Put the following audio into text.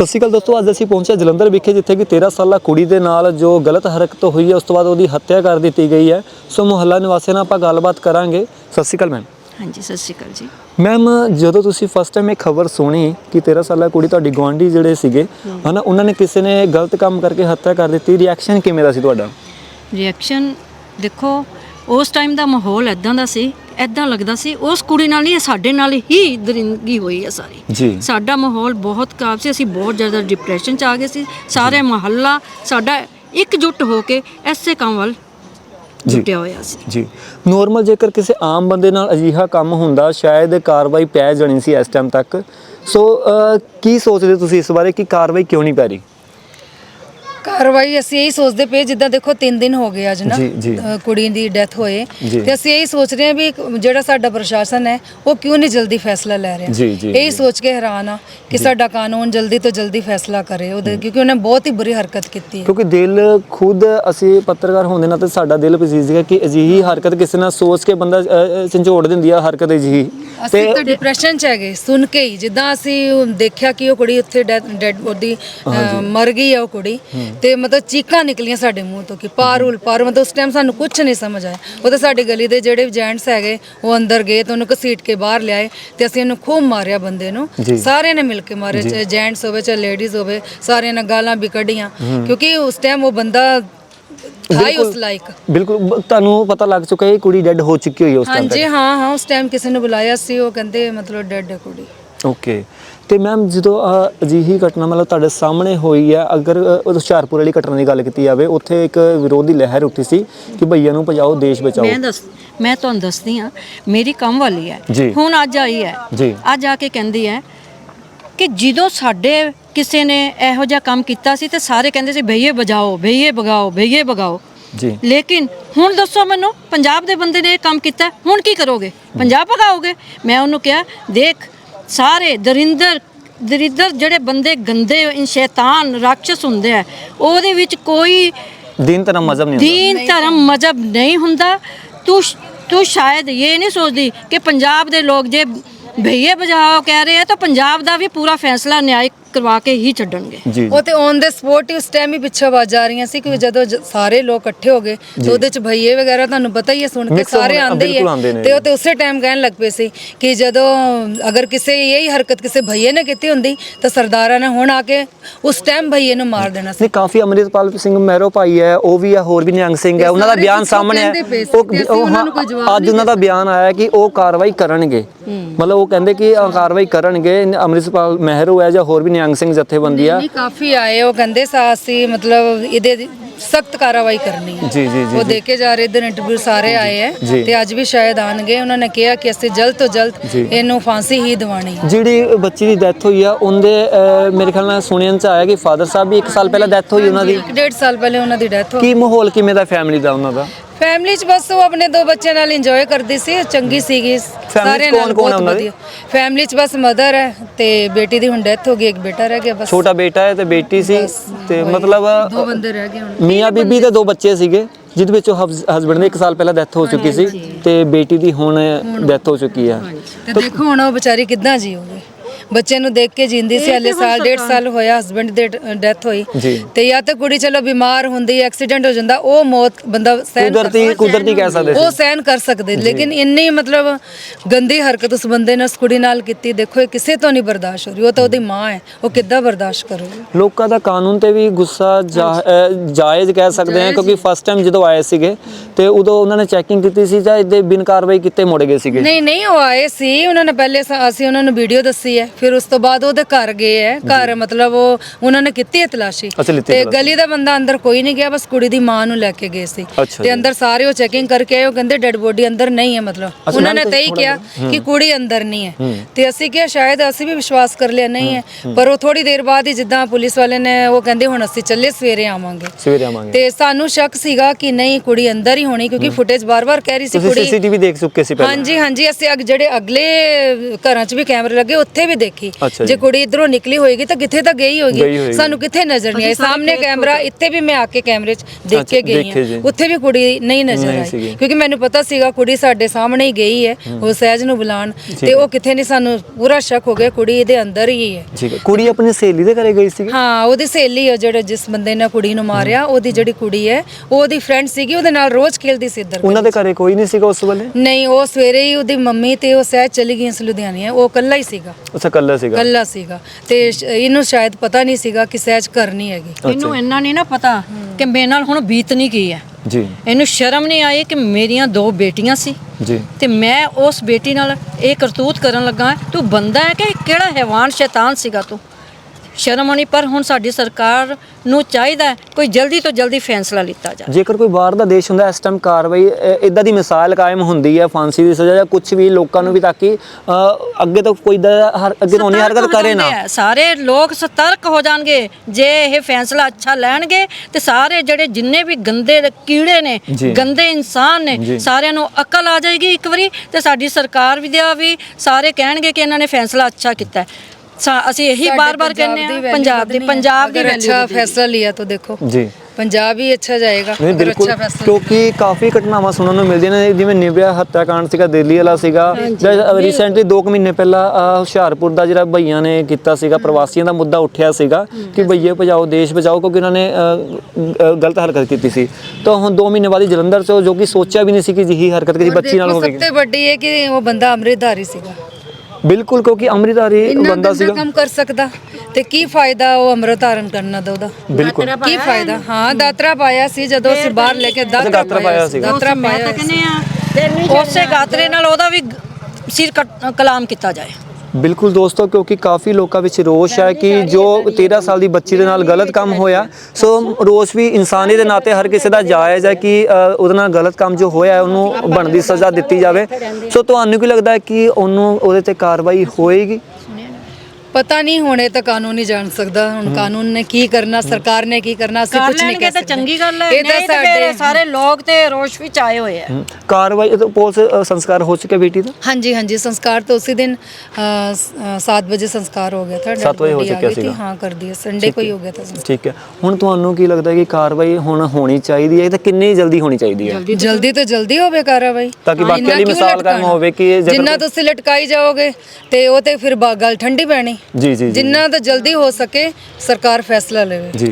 ਸਤਿ ਸ਼੍ਰੀ ਅਕਾਲ ਦੋਸਤੋ ਅੱਜ ਅਸੀਂ ਪਹੁੰਚੇ ਜਲੰਧਰ ਵਿਖੇ ਜਿੱਥੇ ਕਿ 13 ਸਾਲਾ ਕੁੜੀ ਦੇ ਨਾਲ ਜੋ ਗਲਤ ਹਰਕਤ ਹੋਈ ਹੈ ਉਸ ਤੋਂ ਬਾਅਦ ਉਹਦੀ ਹੱਤਿਆ ਕਰ ਦਿੱਤੀ ਗਈ ਹੈ। ਸੋ ਮੁਹੱਲਾ ਨਿਵਾਸੀਆਂ ਨਾਲ ਆਪਾਂ ਗੱਲਬਾਤ ਕਰਾਂਗੇ। ਸਤਿ ਸ਼੍ਰੀ ਅਕਾਲ ਮੈਮ ਹਾਂਜੀ ਸਤਿ ਸ਼੍ਰੀ ਅਕਾਲ ਜੀ। ਮੈਮ ਜਦੋਂ ਤੁਸੀਂ ਫਸਟ ਟਾਈਮ ਇਹ ਖਬਰ ਸੁਣੀ ਕਿ 13 ਸਾਲਾ ਕੁੜੀ ਤੁਹਾਡੀ ਗੁਆਂਢੀ ਜਿਹੜੇ ਸੀਗੇ ਹਨਾ ਉਹਨਾਂ ਨੇ ਕਿਸੇ ਨੇ ਗਲਤ ਕੰਮ ਕਰਕੇ ਹੱਤਿਆ ਕਰ ਦਿੱਤੀ ਰਿਐਕਸ਼ਨ ਕਿਵੇਂ ਦਾ ਸੀ ਤੁਹਾਡਾ? ਰਿਐਕਸ਼ਨ ਦੇਖੋ ਉਸ ਟਾਈਮ ਦਾ ਮਾਹੌਲ ਐਦਾਂ ਦਾ ਸੀ ਐਦਾਂ ਲੱਗਦਾ ਸੀ ਉਸ ਕੁੜੀ ਨਾਲ ਨਹੀਂ ਇਹ ਸਾਡੇ ਨਾਲ ਹੀ ਦਰਿੰਦਗੀ ਹੋਈ ਹੈ ਸਾਰੀ। ਜੀ। ਸਾਡਾ ਮਾਹੌਲ ਬਹੁਤ ਖਰਾਬ ਸੀ ਅਸੀਂ ਬਹੁਤ ਜ਼ਿਆਦਾ ਡਿਪਰੈਸ਼ਨ ਚ ਆ ਗਏ ਸੀ। ਸਾਰੇ ਮਹੱਲਾ ਸਾਡਾ ਇਕਜੁੱਟ ਹੋ ਕੇ ਐਸੇ ਕੰਮ ਵੱਲ। ਜੁਟਿਆ ਹੋਇਆ ਸੀ। ਜੀ। ਨੋਰਮਲ ਜੇਕਰ ਕਿਸੇ ਆਮ ਬੰਦੇ ਨਾਲ ਅਜਿਹਾ ਕੰਮ ਹੁੰਦਾ ਸ਼ਾਇਦ ਕਾਰਵਾਈ ਪੈ ਜਾਣੀ ਸੀ ਇਸ ਟਾਈਮ ਤੱਕ। ਸੋ ਕੀ ਸੋਚਦੇ ਤੁਸੀਂ ਇਸ ਬਾਰੇ ਕਿ ਕਾਰਵਾਈ ਕਿਉਂ ਨਹੀਂ ਪੈ ਰਹੀ? ਕਾਰਵਾਈ ਅਸੀਂ ਇਹੀ ਸੋਚਦੇ ਪਏ ਜਿੱਦਾਂ ਦੇਖੋ 3 ਦਿਨ ਹੋ ਗਏ ਅੱਜ ਨਾ ਜੀ, ਜੀ। ਅ, ਕੁੜੀ ਦੀ ਡੈਥ ਹੋਏ ਜੀ। ਤੇ ਅਸੀਂ ਇਹੀ ਸੋਚ ਰਹੇ ਹਾਂ ਵੀ ਇੱਕ ਜਿਹੜਾ ਸਾਡਾ ਪ੍ਰਸ਼ਾਸਨ ਹੈ ਉਹ ਕਿਉਂ ਨਹੀਂ ਜਲਦੀ ਫੈਸਲਾ ਲੈ ਰਿਹਾ ਜੀ, ਜੀ, ਇਹੀ ਜੀ। ਸੋਚ ਕੇ ਹੈਰਾਨ ਆ ਕਿ ਸਾਡਾ ਕਾਨੂੰਨ ਜਲਦੀ ਤੋਂ ਜਲਦੀ ਫੈਸਲਾ ਕਰੇ ਉਹਦੇ ਕਿਉਂਕਿ ਉਹਨੇ ਬਹੁਤ ਹੀ ਬੁਰੀ ਹਰਕਤ ਕੀਤੀ ਹੈ ਕਿਉਂਕਿ ਦਿਲ ਖੁਦ ਅਸੀਂ ਪੱਤਰਕਾਰ ਹੋਣ ਦੇ ਨਾਤੇ ਸਾਡਾ ਦਿਲ ਪਸੀਜ ਸੀਗਾ ਕਿ ਅਜਿਹੀ ਹਰਕਤ ਕਿਸੇ ਨਾਲ ਸੋਚ ਕੇ ਬੰਦਾ ਝੰਜੋੜ ਦਿੰਦੀ ਆ ਹਰਕਤ ਅਜਿਹੀ ਅਸੀਂ ਤਾਂ ਡਿਪਰੈਸ਼ਨ ਚ ਹੈਗੇ ਸੁਣ ਕੇ ਹੀ ਜਿੱਦਾਂ ਅਸੀਂ ਦੇਖਿਆ ਕਿ ਉਹ ਕੁੜੀ ਉੱਥੇ ਡੈਡ ਅ, ਮਰ ਗਈ ਹੈ ਉਹ ਕੁੜੀ ਤੇ ਮਤਲਬ ਚੀਕਾਂ ਨਿਕਲੀਆਂ ਸਾਡੇ ਮੂੰਹ ਤੋਂ ਕਿ ਪਾਰੁਲ ਪਾਰ ਮਤਲਬ ਉਸ ਟਾਈਮ ਸਾਨੂੰ ਕੁਝ ਨਹੀਂ ਸਮਝ ਆਇਆ। ਉਹ ਤਾਂ ਸਾਡੀ ਗਲੀ ਦੇ ਜਿਹੜੇ ਜੈਂਟਸ ਹੈਗੇ ਉਹ ਅੰਦਰ ਗਏ ਤੇ ਉਹਨੂੰ ਘਸੀਟ ਕੇ ਬਾਹਰ ਲਿਆਏ ਤੇ ਅਸੀਂ ਉਹਨੂੰ ਖੂਬ ਮਾਰਿਆ ਬੰਦੇ ਨੂੰ। ਸਾਰਿਆਂ ਨੇ ਮਿਲ ਕੇ ਮਾਰੇ ਜੈਂਟਸ ਹੋਵੇ ਚਾਹੇ ਲੇਡੀਜ਼ ਹੋਵੇ ਸਾਰਿਆਂ ਨੇ ਗਾਲਾਂ ਵੀ ਕੱਢੀਆਂ ਕਿਉਂਕਿ ਉਸ ਟਾਈਮ ਉਹ ਬੰਦਾ ਥਾ ਹੀ ਉਸ ਲਾਇਕ ਬਿਲਕੁਲ ਬ- ਤੁਹਾਨੂੰ ਪਤਾ ਲੱਗ ਚੁੱਕਾ ਹੈ ਇਹ ਕੁੜੀ ਡੈੱਡ ਹੋ ਚੁੱਕੀ ਹੋਈ ਹੈ ਉਸ ਟਾਈਮ ਹਾਂਜੀ ਹਾਂ ਹਾਂ ਉਸ ਟਾਈਮ ਕਿਸੇ ਨੇ ਬੁਲਾਇਆ ਸੀ ਉਹ ਕਹਿੰਦੇ ਮਤਲਬ ਡੈਡ ਹੈ ਕੁੜੀ। ਓਕੇ ਤੇ ਮੈਮ ਜਦੋਂ ਅਹ, ਅਜਿਹੀ ਘਟਨਾ ਮਤਲਬ ਤੁਹਾਡੇ ਸਾਹਮਣੇ ਹੋਈ ਹੈ ਅਗਰ ਅਹ, ਉਹ ਹੁਸ਼ਿਆਰਪੁਰ ਵਾਲੀ ਘਟਨਾ ਦੀ ਗੱਲ ਕੀਤੀ ਜਾਵੇ ਉੱਥੇ ਇੱਕ ਵਿਰੋਧੀ ਲਹਿਰ ਉੱਠੀ ਸੀ ਕਿ ਭਈਆ ਨੂੰ ਭਜਾਓ ਦੇਸ਼ ਬਚਾਓ। ਮੈਂ ਦੱਸ ਮੈਂ ਤੁਹਾਨੂੰ ਦੱਸਦੀ ਆ ਮੇਰੀ ਕੰਮ ਵਾਲੀ ਹੈ। ਹੁਣ ਅੱਜ ਆਈ ਹੈ। ਜੀ। ਅੱਜ ਆ ਕੇ ਕਹਿੰਦੀ ਹੈ ਕਿ ਜਦੋਂ ਸਾਡੇ ਕਿਸੇ ਨੇ ਇਹੋ ਜਿਹਾ ਕੰਮ ਕੀਤਾ ਸੀ ਤੇ ਸਾਰੇ ਕਹਿੰਦੇ ਸੀ ਭਈਏ ਬਜਾਓ ਭਈਏ ਭਗਾਓ ਭਈਏ ਭਗਾਓ ਜੀ। ਲੇਕਿਨ ਹੁਣ ਦੱਸੋ ਮੈਨੂੰ ਪੰਜਾਬ ਦੇ ਬੰਦੇ ਨੇ ਇਹ ਕੰਮ ਕੀਤਾ ਹੁਣ ਕੀ ਕਰੋਗੇ? ਪੰਜਾਬ ਭਗਾਓਗੇ? ਮੈਂ ਉਹਨੂੰ ਕਿਹਾ ਦੇਖ ਸਾਰੇ ਦਰਿੰਦਰ ਦਰਿੰਦਰ ਜਿਹੜੇ ਬੰਦੇ ਗੰਦੇ ਸ਼ੈਤਾਨ ਰਾਖਸ਼ ਹੁੰਦੇ ਆ ਉਹਦੇ ਵਿੱਚ ਕੋਈ ਦਿਨ ਧਰਮ ਮਜ਼ਹਬ ਨਹੀਂ ਹੁੰਦਾ। ਦੀਨ ਧਰਮ ਮਜ਼ਹਬ ਨਹੀਂ ਹੁੰਦਾ। ਤੂੰ ਤੂੰ ਸ਼ਾਇਦ ਇਹ ਨਹੀਂ ਸੋਚਦੀ ਕਿ ਪੰਜਾਬ ਦੇ ਲੋਕ ਜੇ ਭਈਏ ਬਜਾਓ ਕਹਿ ਰਹੇ ਆ ਤਾਂ ਪੰਜਾਬ ਦਾ ਵੀ ਪੂਰਾ ਫੈਸਲਾ ਨਿਆਂ ਕਰਵਾ ਕੇ ਹੀ ਛੱਡਣਗੇ। ਜੀ ਉਹ ਤੇ ਔਨ ਦੇ ਸਪੋਰਟ ਹੀ ਉਸ ਟਾਈਮ ਹੀ ਪਿੱਛੇ ਆਵਾਜ਼ ਆ ਰਹੀਆਂ ਸੀ ਕਿ ਜਦੋਂ ਜ- ਸਾਰੇ ਲੋਕ ਇਕੱਠੇ ਹੋ ਗਏ ਤੇ ਉਹਦੇ ਚ ਭਈਏ ਵਗੈਰਾ ਤੁਹਾਨੂੰ ਪਤਾ ਹੀ ਹੈ ਸੁਣ ਕੇ Mix ਹੋ ਸਾਰੇ ਆਂਦੇ ਹੀ ਬਿਲਕੁਲ ਆਉਂਦੇ ਨੇ। ਹੈ ਤੇ ਉਹ ਤੇ ਉਸੇ ਟਾਈਮ ਕਹਿਣ ਲੱਗ ਪਏ ਸੀ ਕਿ ਜਦੋਂ ਅਗਰ ਕਿਸੇ ਇਹੀ ਹਰਕਤ ਕਿਸੇ ਭਈਏ ਨੇ ਕੀਤੀ ਹੁੰਦੀ ਤਾਂ ਸਰਦਾਰਾਂ ਨੇ ਹੁਣ ਆ ਕੇ ਉਸ ਟਾਈਮ ਭਈਏ ਨੂੰ ਮਾਰ ਦੇਣਾ ਸੀ। ਕਾਫੀ ਅੰਮ੍ਰਿਤਪਾਲ ਸਿੰਘ ਮਹਿਰੋ ਭਾਈ ਹੈ ਉਹ ਵੀ ਹੈ ਹੋਰ ਵੀ ਨਿਹੰਗ ਸਿੰਘ ਹੈ ਉਹਨਾਂ ਦਾ ਸਾਰੇ ਬਿਆਨ ਪਿੱਛੋਂ ਸਾਹਮਣੇ ਹੈ ਕਹਿੰਦੇ ਪਏ ਸੀ ਉਹ ਤੇ ਅਸੀਂ ਉਹ ਉਹਨਾਂ ਹਾਂ, ਨੂੰ ਕੋਈ ਜਵਾਬ ਅੱਜ ਉਹਨਾਂ ਦਾ ਬਿਆਨ ਆਇਆ ਕਿ ਉਹ ਕਾਰਵਾਈ ਕਰਨਗੇ। ਮਤਲਬ ਉਹ ਕਹਿੰਦੇ ਕਿ ਕਾਰਵਾਈ ਕਰਨਗੇ ਅੰਮ੍ਰਿਤਪਾਲ ਮਹਿਰੋ ਹੈ ਜਾਂ ਹੋਰ ਵੀ ਨਿਹੰਗ ਸਿੰਘ ਜਥੇਬੰਦੀ ਆ ਨਹੀਂ ਕਾਫੀ ਆਏ ਉਹ ਕਹਿੰਦੇ ਸਾ ਅਸੀਂ ਮਤਲਬ ਇਹਦੇ ਸਖਤ ਕਾਰਵਾਈ ਕਰਨੀ ਹੈ। ਜੀ ਜੀ ਜੀ ਉਹ ਦੇ ਕੇ ਜਾ ਰਹੇ ਇਧਰ ਇੰਟਰਵਿਊ ਸਾਰੇ ਆਏ। ਹੈ ਤੇ ਅੱਜ ਵੀ ਸ਼ਾਇਦ ਆਣਗੇ। ਉਹਨਾਂ ਨੇ ਕਿਹਾ ਕਿ ਅਸੀਂ ਜਲਦ ਤੋਂ ਜਲਦ। ਇਹਨੂੰ ਫਾਂਸੀ ਹੀ ਦਿਵਾਣੀ ਹੈ। ਜਿਹੜੀ ਬੱਚੀ ਦੀ ਡੈਥ ਹੋਈ ਆ ਉਹਦੇ ਮੇਰੇ ਖਿਆਲ ਨਾਲ ਸੁਣਨ ਚ ਆਇਆ ਕਿ ਫਾਦਰ ਸਾਹਿਬ ਵੀ 1 ਸਾਲ ਪਹਿਲਾਂ ਡੈਥ ਹੋਈ ਉਹਨਾਂ ਦੀ। ਇੱਕ ਡੇਢ ਸਾਲ ਪਹਿਲੇ ਉਹਨਾਂ ਦੀ ਡੈਥ ਹੋ ਕੀ ਮਾਹੌਲ ਕਿਵੇਂ ਦਾ ਫੈਮਿਲੀ ਦਾ ਉਹਨਾਂ ਦਾ? ਫੈਮਿਲੀ ਚ ਬਸ ਉਹ ਆਪਣੇ ਦੋ ਬੱਚਿਆਂ ਨਾਲ ਇੰਜੋਏ ਕਰਦੀ ਸੀ ਚੰਗੀ ਸੀਗੀ ਸਾਰਿਆਂ ਨਾਲ ਬਹੁਤ? ਵਧੀਆ। ਫੈਮਿਲੀ ਚ ਬਸ ਮਦਰ ਹੈ ਤੇ ਬੇਟੀ ਦੀ ਹੁਣ ਡੈਥ ਹੋ ਗਈ ਇੱਕ ਬੇਟਾ ਰਹਿ ਗਿਆ ਬਸ। ਛੋਟਾ ਬੇਟਾ ਹੈ ਤੇ ਬੇਟੀ ਸੀ ਤੇ ਮਤਲਬ ਦੋ ਬੰਦੇ ਰਹਿ ਗਏ ਹੁਣ। ਮੀਆਂ ਬੀਬੀ ਦੇ ਦੋ ਬੱਚੇ ਸੀਗੇ ਜਿਹਦੇ ਵਿੱਚੋਂ ਹਸਬੰਡ ਦੇ 1 ਸਾਲ ਪਹਿਲਾਂ ਡੈਥ ਹੋ ਚੁੱਕੀ ਸੀ ਤੇ ਬੇਟੀ ਦੀ ਹੁਣ ਡੈਥ ਹੋ ਚੁੱਕੀ ਆ ਤੇ ਦੇਖੋ ਹੁਣ ਉਹ ਵਿਚਾਰੀ ਕਿੱਦਾਂ ਜੀਊਗੀ ਬੱਚੇ ਨੂੰ ਦੇਖ ਕੇ ਜਿੰਦੀ ਸੀ ਹਲੇ ਸਾਲ ਡੇਢ ਸਾਲ ਹੋਇਆ ਹਸਬੰਡ ਦੇ ਡੈਥ ਹੋਈ। ਤੇ ਜਾਂ ਤਾਂ ਕੁੜੀ ਚਲੋ ਬਿਮਾਰ ਹੁੰਦੀ ਐਕਸੀਡੈਂਟ ਹੋ ਜਾਂਦਾ ਉਹ ਮੌਤ ਬੰਦਾ ਸਹਿਨ ਕੁਦਰਤੀ ਕੁਦਰਤੀ ਕਹਿ ਸਕਦੇ ਉਹ ਸਹਿਨ ਕਰ ਸਕਦੇ। ਲੇਕਿਨ ਇੰਨੀ ਮਤਲਬ ਗੰਦੀ ਹਰਕਤ ਉਸ ਬੰਦੇ ਨੇ ਉਸ ਕੁੜੀ ਨਾਲ ਕੀਤੀ ਦੇਖੋ ਇਹ ਕਿਸੇ ਤੋਂ ਨਹੀਂ ਬਰਦਾਸ਼ਤ ਹੋ ਰਹੀ ਉਹ ਤਾਂ ਉਹਦੀ ਮਾਂ ਹੈ ਉਹ ਕਿੱਦਾਂ ਬਰਦਾਸ਼ਤ ਕਰੂਗੀ? ਲੋਕਾਂ ਦਾ ਕਾਨੂੰਨ ਤੇ ਵੀ ਗੁੱਸਾ ਜਾਇਜ਼ ਕਹਿ ਸਕਦੇ ਆ ਕਿਉਂਕਿ ਫਸਟ ਟਾਈਮ ਜਦੋਂ ਆਏ ਸੀਗੇ ਤੇ ਉਦੋਂ ਉਹਨਾਂ ਨੇ ਚੈਕਿੰਗ ਕੀਤੀ ਸੀ ਜਾਂ ਇਦਾਂ ਬਿਨ ਕਾਰਵਾਈ ਕੀਤੇ ਮੁੜ ਗਏ ਸੀਗੇ? ਨਹੀਂ ਨਹੀਂ ਉਹ ਆਏ ਸੀ ਉਹਨਾਂ ਨੇ ਪਹਿਲੇ ਅਸੀਂ ਉਹਨਾਂ ਨੂੰ ਵੀਡੀਓ ਦੱਸੀ ਹੈ। ਫਿਰ ਉਸ ਤੋਂ ਬਾਅਦ ਉਹਦੇ ਘਰ ਗਏ ਹੈ ਘਰ ਮਤਲਬ ਉਹ ਉਹਨਾਂ ਨੇ ਕੀਤੀ ਹੈ ਤਲਾਸ਼ੀ। ਅੱਛਾ, ਲਿੱਤੀ ਤੇ ਤਲਾਸ਼ੀ। ਗਲੀ ਦਾ ਬੰਦਾ ਅੰਦਰ ਕੋਈ ਨਹੀਂ ਗਿਆ ਬਸ ਕੁੜੀ ਦੀ ਮਾਂ ਨੂੰ ਲੈ ਕੇ ਗਏ ਸੀ। ਅੱਛਾ ਤੇ ਜੀ। ਅੰਦਰ ਸਾਰੇ ਉਹ ਚੈਕਿੰਗ ਕਰਕੇ ਆਏ ਉਹ ਕਹਿੰਦੇ ਡੈੱਡ ਬੋਡੀ ਅੰਦਰ ਨਹੀਂ ਹੈ ਮਤਲਬ। ਉਹਨਾਂ ਨੇ ਤਾਂ ਹੀ ਕਿਹਾ ਕਿ ਕੁੜੀ ਅੰਦਰ ਨਹੀਂ ਹੈ। ਤੇ ਅਸੀਂ ਕਿਹਾ ਸ਼ਾਇਦ ਅਸੀਂ ਵੀ ਵਿਸ਼ਵਾਸ ਕਰ ਲਿਆ ਨਹੀਂ ਹੈ ਪਰ ਉਹ ਥੋੜੀ ਦੇਰ ਬਾਅਦ ਹੀ ਜਿੱਦਾਂ ਪੁਲਿਸ ਵਾਲੇ ਨੇ ਉਹ ਕਹਿੰਦੇ ਹੁਣ ਅਸੀਂ ਚੱਲੇ ਸਵੇਰੇ ਆਵਾਂਗੇ। ਸਵੇਰੇ ਆਵਾਂਗੇ। ਤੇ ਸਾਨੂੰ ਸ਼ੱਕ ਸੀਗਾ ਕਿ ਨਹੀਂ ਕੁੜੀ ਅੰਦਰ ਹੀ ਹੋਣੀ ਕਿਉਂਕਿ ਫੁਟੇਜ ਬਾਰ-ਬਾਰ ਕਹਿ ਰਹੀ ਸੀ ਤੁਸੀਂ ਕੁੜੀ। ਸੀਸੀਟੀਵੀ ਦੇਖ ਚੁੱਕੇ ਸੀ ਪਹਿਲਾਂ। ਹਾਂਜੀ ਹਾਂਜੀ ਅਸੀਂ ਅਗ ਜਿਹੜੇ ਅਗਲੇ ਘਰਾਂ 'ਚ ਵੀ ਕੈਮਰੇ ਲੱਗੇ ਉੱਥੇ ਵੀ ਦੇਖੀ। ਅੱਛਾ ਜੇ ਜੀ। ਕੁੜੀ ਇਧਰੋਂ ਨਿਕਲੀ ਹੋਏਗੀ ਤਾਂ ਕਿੱਥੇ ਤਾਂ ਗਈ ਗਈ ਹੋਏਗੀ। ਹੋਏਗੀ। ਸਾਨੂੰ ਕਿੱਥੇ ਨਜ਼ਰ ਨਹੀਂ ਆਈ। ਸਾਹਮਣੇ ਕੈਮਰਾ ਇੱਥੇ ਵੀ ਮੈਂ ਆ ਕੇ ਕੈਮਰੇ 'ਚ ਦੇਖ ਅੱਛਾ, ਕੇ ਗਈ ਦੇਖੇ ਜੀ। ਹਾਂ ਉੱਥੇ ਵੀ ਕੁੜੀ ਨਹੀਂ ਨਜ਼ਰ ਨਹੀਂ ਆਈ। ਕਿਉਂਕਿ ਮੈਨੂੰ ਪਤਾ ਸੀਗਾ ਕੁੜੀ ਸਾਡੇ ਸਾਹਮਣੇ ਹੀ ਗਈ ਹੈ ਉਹ ਸਹਿਜ ਨੂੰ ਬੁਲਾਉਣ। ਤੇ ਉਹ ਕਿੱਥੇ ਨਹੀਂ ਸਾਨੂੰ ਪੂਰਾ ਸ਼ੱਕ ਹੋ ਗਿਆ ਕੁੜੀ ਇਹਦੇ ਅੰਦਰ ਹੀ ਹੈ। ਠੀਕ ਹੈ। ਕੁੜੀ ਆਪਣੀ ਸਹੇਲੀ ਦੇ ਘਰੇ ਗਈ ਸੀ ਹਾਂ ਉਹਦੀ ਸਹੇਲੀ ਹੈ ਜਿਹੜੇ ਜਿਸ ਬੰਦੇ ਨੇ ਕੁੜੀ ਨੂੰ ਮਾਰਿਆ ਉਹਦੀ ਜਿਹੜੀ ਕੁੜੀ ਹੈ ਉਹ ਉਹਦੀ ਫਰੈਂਡ ਸੀਗੀ ਉਹਦੇ ਨਾਲ ਰੋਜ਼ ਖੇਲਦੀ ਸੀ ਇੱਧਰ ਉਹਨਾਂ ਦੇ ਘਰੇ ਕੋਈ ਨਹੀਂ ਸੀਗਾ ਉਸ ਵੇਲੇ? ਨਹੀਂ ਉਹ ਸਵੇਰੇ ਹੀ ਉਹਦੀ ਮੰਮੀ ਤੇ ਉਹ ਸਹਿਜ ਚਲੀ ਗਈਆਂ ਸੀ ਲੁਧਿਆਣੇ ਉਹ ਇਕੱਲਾ ਹੀ ਸੀਗਾ। ਅੱਛਾ ਕੱਲਾ ਸੀਗਾ? ਇਕੱਲਾ ਸੀਗਾ। ਤੇ ਸ਼- ਇਹਨੂੰ ਸ਼ਾਇਦ ਪਤਾ ਨਹੀਂ ਸੀਗਾ ਕਿ ਸਹਿਜ ਘਰ ਨਹੀਂ ਹੈਗੀ। ਇਹਨੂੰ ਇੰਨਾ ਨਹੀਂ ਨਾ ਪਤਾ ਕਿ ਮੇਰੇ ਨਾਲ ਹੁਣ ਬੀਤਨੀ ਕੀ ਹੈ। ਜੀ। ਇਹਨੂੰ ਸ਼ਰਮ ਨਹੀਂ ਆਈ ਕਿ ਮੇਰੀਆਂ ਦੋ ਬੇਟੀਆਂ ਸੀ। ਜੀ। ਤੇ ਮੈਂ ਉਸ ਬੇਟੀ ਨਾਲ ਇਹ ਕਰਤੂਤ ਕਰਨ ਲੱਗਾ ਤੂੰ ਬੰਦਾ ਹੈ ਕਿ ਕਿਹੜਾ ਹੈਵਾਨ ਸ਼ੈਤਾਨ ਸੀਗਾ ਤੂੰ? ਸ਼ਰਮ ਆਉਣੀ ਪਰ ਹੁਣ ਸਾਡੀ ਸਰਕਾਰ ਨੂੰ ਚਾਹੀਦਾ ਕੋਈ ਜਲਦੀ ਤੋਂ ਜਲਦੀ ਫੈਸਲਾ ਲਿੱਤਾ ਜਾਵੇ ਜੇਕਰ ਕੋਈ ਬਾਹਰ ਦਾ ਦੇਸ਼ ਹੁੰਦਾ ਇਸ ਟਾਈਮ ਕਾਰਵਾਈ ਇਦਾਂ ਦੀ ਮਿਸਾਲ ਕਾਇਮ ਹੁੰਦੀ ਹੈ ਫਾਂਸੀ ਦੀ ਸਜ਼ਾ ਜਾਂ ਕੁਝ ਵੀ ਲੋਕਾਂ ਨੂੰ ਵੀ ਤਾਂ ਕਿ ਅੱਗੇ ਤੋਂ ਕੋਈ ਦਾ ਅੱਗੇ ਤੋਂ ਨਹੀਂ ਹਰਕਤ ਕਰੇ ਨਾ ਸਾਰੇ ਲੋਕ ਸਤਰਕ ਹੋ ਜਾਣਗੇ ਜੇ ਇਹ ਫੈਸਲਾ ਅੱਛਾ ਲੈਣਗੇ ਤੇ ਸਾਰੇ ਜਿਹੜੇ ਜਿੰਨੇ ਵੀ ਗੰਦੇ ਕੀੜੇ ਨੇ। ਗੰਦੇ ਇਨਸਾਨ। ਨੇ ਸਾਰਿਆਂ ਨੂੰ ਅਕਲ ਆ ਜਾਏਗੀ ਇੱਕ ਵਾਰੀ ਤੇ ਸਾਡੀ ਸਰਕਾਰ ਵੀ ਦਿਆ ਵੀ ਸਾਰੇ ਕਹਿਣਗੇ ਕਿ ਇਹਨਾਂ ਨੇ ਫੈਸਲਾ ਅੱਛਾ ਕੀਤਾ ਹੈ। ਸਾ- ਅਸੀਂ ਇਹੀ ਬਾਰ-ਬਾਰ ਪੰਜਾਬ ਕਹਿੰਦੇ ਦੀ ਆ ਪੰਜਾਬ ਦੀ। ਪੰਜਾਬ ਦੀ ਵਧੇਗੀ। ਫੈਸਲਾ ਲਿਆ ਤਾਂ ਦੇਖੋ। ਜੀ। ਪੰਜਾਬ ਹੀ ਅੱਛਾ ਜਾਏਗਾ ਨਹੀਂ ਬਿਲਕੁਲ ਫੈਸਲਾ ਕਿਉਂਕਿ ਕਾਫੀ ਘਟਨਾਵਾਂ ਸੁਣਨ ਨੂੰ ਮਿਲਦੀਆਂ ਨੇ ਜਿਵੇਂ ਨਿਵਿਆ ਹੱਤਿਆਕਾਂਡ ਸੀਗਾ ਦਿੱਲੀ ਵਾਲਾ ਸੀਗਾ ਜਾਂ ਰੀਸੈਂਟਲੀ 2 ਮਹੀਨੇ ਪਹਿਲਾਂ ਹੁਸ਼ਿਆਰਪੁਰ ਦਾ ਜਿਹੜਾ ਭਈਆਂ ਨੇ ਕੀਤਾ ਸੀਗਾ ਪ੍ਰਵਾਸੀਆਂ ਦਾ ਮੁੱਦਾ ਉੱਠਿਆ ਸੀਗਾ ਕਿ ਭਈਏ ਭਜਾਓ ਦੇਸ਼ ਬਚਾਓ ਕਿਉਂਕਿ ਉਹਨਾਂ ਨੇ ਗਲਤ ਹਰਕਤ ਕੀਤੀ ਸੀ। ਤਾਂ ਹੁਣ 2 ਮਹੀਨੇ ਬਾਅਦ ਹੀ ਜਲੰਧਰ ਤੋਂ ਜੋ ਕਿ ਸੋਚਿਆ ਵੀ ਨਹੀਂ ਸੀ ਕਿ ਜਿਹੀ ਹਰਕਤ ਕਿਸੇ ਬੱਚੀ ਨਾਲ ਦੇਖੋ, ਹੋਵੇਗੀ। ਸਭ ਤੋਂ ਵੱਡੀ ਹੈ ਕਿ ਉਹ ਬੰਦਾ ਅੰਮ੍ਰਿਤਧਾਰੀ ਸੀਗਾ। ਬਿਲਕੁਲ ਕਿਉਂਕਿ ਅੰਮ੍ਰਿਤਧਾਰੀ ਇੰਨਾ ਬੰਦਾ ਗੰਦਾ ਸੀਗਾ। ਕੰਮ ਕਰ ਸਕਦਾ। ਤੇ ਕੀ ਫਾਇਦਾ ਉਹ ਅੰਮ੍ਰਿਤ ਧਾਰਨ ਕਰਨ ਦਾ ਉਹਦਾ? ਬਿਲਕੁਲ। ਕੀ ਫਾਇਦਾ? ਹਾਂ ਦਾਤਰਾ ਪਾਇਆ ਸੀ ਜਦੋਂ ਅਸੀਂ ਬਾਹਰ ਲੈ ਕੇ ਦਾਤਰਾ ਦਾਤਰਾ ਪਾਇਆ ਸੀਗਾ। ਦਾਤਰਾ ਪਾਇਆ ਆ ਉਸੇ ਗਾਤਰੇ ਨਾਲ ਉਹਦਾ ਵੀ ਸਿਰ ਕੱਟ- ਕਲਾਮ ਕੀਤਾ ਜਾਏ। ਬਿਲਕੁਲ ਦੋਸਤੋ ਕਿਉਂਕਿ ਕਾਫੀ ਲੋਕਾਂ ਵਿੱਚ ਰੋਸ਼ ਹੈ ਕਿ ਜੋ 13 ਸਾਲ ਦੀ ਬੱਚੀ ਦੇ ਨਾਲ ਗਲਤ ਕੰਮ ਹੋਇਆ ਸੋ ਰੋਸ਼ ਵੀ ਇਨਸਾਨੀ ਦੇ ਨਾਤੇ ਹਰ ਕਿਸੇ ਦਾ ਜਾਇਜ਼ ਹੈ ਕਿ ਉਹਦੇ ਨਾਲ ਗਲਤ ਕੰਮ ਜੋ ਹੋਇਆ ਹੈ, ਉਹਨੂੰ ਬਣਦੀ ਸਜ਼ਾ ਦਿੱਤੀ ਜਾਵੇ। ਸੋ ਤੁਹਾਨੂੰ ਕੀ ਲੱਗਦਾ ਹੈ ਕਿ ਉਹਨੂੰ ਉਹਦੇ ਤੇ ਕਾਰਵਾਈ ਹੋਏਗੀ? ਪਤਾ ਨਹੀਂ ਹੋਣੇ ਇਹ ਤਾਂ ਕਾਨੂੰਨ ਹੀ ਜਾਣ ਸਕਦਾ। ਹੁਣ ਕਾਨੂੰਨ ਨੇ ਕੀ ਕਰਨਾ ਸਰਕਾਰ ਨੇ ਕੀ ਕਰਨਾ ਅਸੀਂ ਕੁਝ ਨਹੀਂ ਕਹਿ ਸਕਦੇ। ਚੰਗੀ ਗੱਲ ਇਹ ਤਾਂ ਸਾਡੇ ਸਾਰੇ ਲੋਕ ਤੇ ਰੋਸ਼ ਵਿੱਚ ਆਏ ਹੋਏ ਆ। ਕਾਰਵਾਈ ਤਾਂ ਪੁਲਿਸ ਸੰਸਕਾਰ ਹੋ ਚੁੱਕਿਆ ਬੇਟੀ ਦਾ? ਹਾਂਜੀ ਹਾਂਜੀ ਸੰਸਕਾਰ ਤਾਂ ਉਸੇ ਦਿਨ 7 ਵਜੇ ਸੰਸਕਾਰ ਹੋ ਗਿਆ ਥਾ। 7 ਹੋ ਚੁੱਕਿਆ ਸੀ। ਹਾਂ ਕਰ ਦਿਆ ਸੰਡੇ ਕੋਈ ਹੋ। ਗਿਆ ਤਾਂ ਠੀਕ ਹੈ। ਹੁਣ ਤੁਹਾਨੂੰ ਕੀ ਲੱਗਦਾ ਕਿ ਕਾਰਵਾਈ ਹੁਣ ਹੋਣੀ ਚਾਹੀਦੀ ਹੈ? ਤਾਂ ਕਿੰਨੀ ਜਲਦੀ ਹੋਣੀ ਚਾਹੀਦੀ ਹੈ? ਜਲਦੀ ਤੋਂ ਜਲਦੀ ਹੋਵੇ ਕਾਰਵਾਈ। ਤਾਂ ਕਿ ਬਾਕੀ ਵਾਲੀ ਮਿਸਾਲ ਕਰਮ ਹੋਵੇ ਕਿ ਜਿੰਨਾ ਤੁਸੀਂ ਲਟਕਾਈ ਜਾਓਗੇ ਤੇ ਉਹ ਤੇ ਫਿਰ ਬਾਗਲ ਠੰਡੀ ਪੈਣੀ। ਜੀ ਜੀ ਜਿੰਨਾ ਤਾਂ ਜਲਦੀ ਹੋ ਸਕੇ ਸਰਕਾਰ ਫੈਸਲਾ ਲਵੇ। ਜੀ।